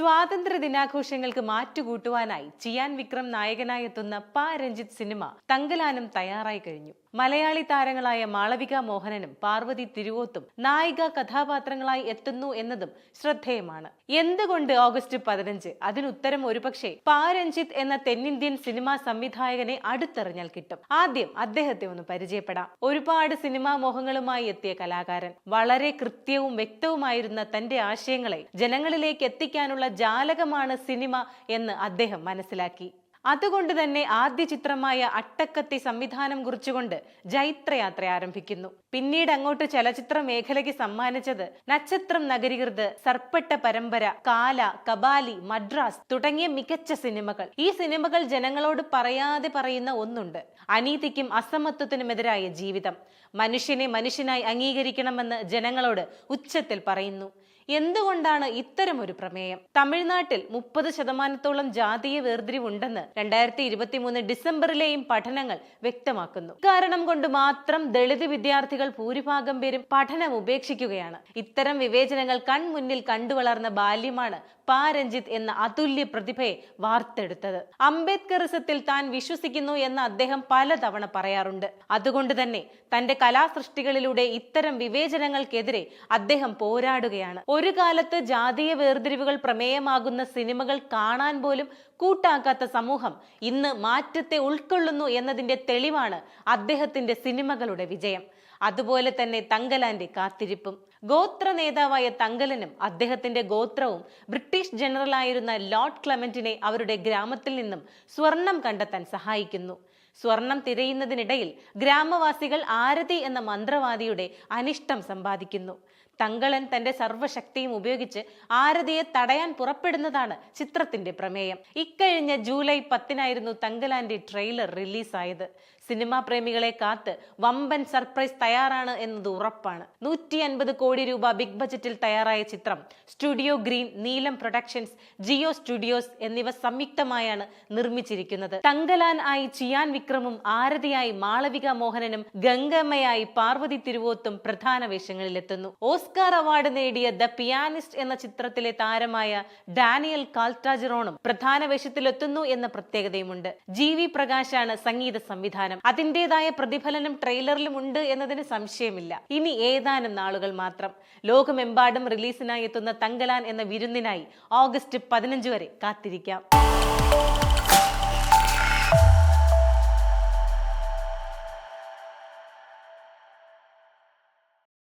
സ്വാതന്ത്ര്യ ദിനാഘോഷങ്ങൾക്ക് മാറ്റുകൂട്ടുവാനായി ചിയാൻ വിക്രം നായകനായെത്തുന്ന പ സിനിമ തങ്കലാനം തയ്യാറായി കഴിഞ്ഞു. മലയാളി താരങ്ങളായ മാളവിക മോഹനനും പാർവതി തിരുവോത്തും നായിക കഥാപാത്രങ്ങളായി എത്തുന്നു എന്നതും ശ്രദ്ധേയമാണ്. എന്തുകൊണ്ട് ഓഗസ്റ്റ് പതിനഞ്ച്? അതിനുത്തരം ഒരുപക്ഷെ പാരഞ്ജിത്ത് രഞ്ജിത്ത് എന്ന തെന്നിന്ത്യൻ സിനിമാ സംവിധായകനെ അടുത്തെറിഞ്ഞാൽ കിട്ടും. ആദ്യം അദ്ദേഹത്തെ ഒന്ന് പരിചയപ്പെടാം. ഒരുപാട് സിനിമാ മോഹങ്ങളുമായി എത്തിയ കലാകാരൻ. വളരെ കൃത്യവും വ്യക്തവുമായിരുന്ന തന്റെ ആശയങ്ങളെ ജനങ്ങളിലേക്ക് എത്തിക്കാനുള്ള ജാലകമാണ് സിനിമ എന്ന് അദ്ദേഹം മനസ്സിലാക്കി. അതുകൊണ്ട് തന്നെ ആദ്യ ചിത്രമായ അട്ടക്കത്തി സംവിധാനം കുറിച്ചുകൊണ്ട് ജൈത്രയാത്ര ആരംഭിക്കുന്നു. പിന്നീട് അങ്ങോട്ട് ചലച്ചിത്ര മേഖലയ്ക്ക് സമ്മാനിച്ചത് നക്ഷത്രം നഗരീകൃത് സർപ്പട്ട പരമ്പര കാല കബാലി മദ്രാസ് തുടങ്ങിയ മികച്ച സിനിമകൾ. ഈ സിനിമകൾ ജനങ്ങളോട് പറയാതെ പറയുന്ന ഒന്നുണ്ട്. അനീതിക്കും അസമത്വത്തിനുമെതിരായ ജീവിതം. മനുഷ്യനെ മനുഷ്യനായി അംഗീകരിക്കണമെന്ന് ജനങ്ങളോട് ഉച്ചത്തിൽ പറയുന്നു. എന്തുകൊണ്ടാണ് ഇത്തരമൊരു പ്രമേയം? തമിഴ്നാട്ടിൽ മുപ്പത് ശതമാനത്തോളം ജാതീയ വേർതിരിവുണ്ടെന്ന് രണ്ടായിരത്തി ഇരുപത്തിമൂന്ന് ഡിസംബറിലെയും പഠനങ്ങൾ വ്യക്തമാക്കുന്നു. കാരണം കൊണ്ട് മാത്രം ദളിത് വിദ്യാർത്ഥികൾ ഭൂരിഭാഗം പേരും പഠനം ഉപേക്ഷിക്കുകയാണ്. ഇത്തരം വിവേചനങ്ങൾ കൺമുന്നിൽ കണ്ടുവളർന്ന ബാല്യമാണ് പാ രഞ്ജിത്ത് എന്ന അതുല്യ പ്രതിഭയെ വാർത്തെടുത്തത്. അംബേദ്കറിസത്തിൽ താൻ വിശ്വസിക്കുന്നു എന്ന് അദ്ദേഹം പലതവണ പറയാറുണ്ട്. അതുകൊണ്ട് തന്നെ തന്റെ കലാസൃഷ്ടികളിലൂടെ ഇത്തരം വിവേചനങ്ങൾക്കെതിരെ അദ്ദേഹം പോരാടുകയാണ്. ഒരു കാലത്ത് ജാതീയ വേർതിരിവുകൾ പ്രമേയമാകുന്ന സിനിമകൾ കാണാൻ പോലും കൂട്ടാക്കാത്ത സമൂഹം ഇന്ന് മാറ്റത്തെ ഉൾക്കൊള്ളുന്നു എന്നതിന്റെ തെളിവാണ് അദ്ദേഹത്തിന്റെ സിനിമകളുടെ വിജയം. അതുപോലെ തന്നെ തങ്കലാന്റെ കാത്തിരിപ്പും. ഗോത്ര നേതാവായ തങ്കലനും അദ്ദേഹത്തിന്റെ ഗോത്രവും ബ്രിട്ടീഷ് ജനറലായിരുന്ന ലോർഡ് ക്ലമന്റിനെ അവരുടെ ഗ്രാമത്തിൽ നിന്നും സ്വർണം കണ്ടെത്താൻ സഹായിക്കുന്നു. സ്വർണം തിരയുന്നതിനിടയിൽ ഗ്രാമവാസികൾ ആരതി എന്ന മന്ത്രവാദിയുടെ അനിഷ്ടം സമ്പാദിക്കുന്നു. തങ്കളൻ തന്റെ സർവശക്തിയും ഉപയോഗിച്ച് ആരതിയെ തടയാൻ പുറപ്പെടുന്നതാണ് ചിത്രത്തിന്റെ പ്രമേയം. ഇക്കഴിഞ്ഞ ജൂലൈ പത്തിനായിരുന്നു തങ്കലാന്റെ ട്രെയിലർ റിലീസായത്. സിനിമാ പ്രേമികളെ കാത്ത് വമ്പൻ സർപ്രൈസ് തയ്യാറാണ് എന്നത് ഉറപ്പാണ്. നൂറ്റി അൻപത് കോടി രൂപ ബിഗ് ബജറ്റിൽ തയ്യാറായ ചിത്രം studio green Neelam productions Jio studios എന്നിവ സംയുക്തമായാണ് നിർമ്മിച്ചിരിക്കുന്നത്. തങ്കലാൻ ആയി ചിയാൻ വിക്രമും ആരതിയായി മാളവിക മോഹനനും ഗംഗമ്മയായി പാർവതി തിരുവോത്തും പ്രധാന വേഷങ്ങളിലെത്തുന്നു. ഓസ്കാർ അവാർഡ് നേടിയ ദ പിയാനിസ്റ്റ് എന്ന ചിത്രത്തിലെ താരമായ ഡാനിയൽ കാൽറ്റാജിറോണും പ്രധാന വേഷത്തിലെത്തുന്നു എന്ന പ്രത്യേകതയുമുണ്ട്. ജി വി പ്രകാശാണ് സംഗീത സംവിധാനം. അതിന്റെതായ പ്രതിഫലനം ട്രെയിലറിലും ഉണ്ട് എന്നതിന് സംശയമില്ല. ഇനി ഏതാനും നാളുകൾ മാത്രം ലോകമെമ്പാടും റിലീസിനായി എത്തുന്ന തങ്കലാൻ എന്ന വിരുന്നിനായി ഓഗസ്റ്റ് പതിനഞ്ച് വരെ കാത്തിരിക്കാം.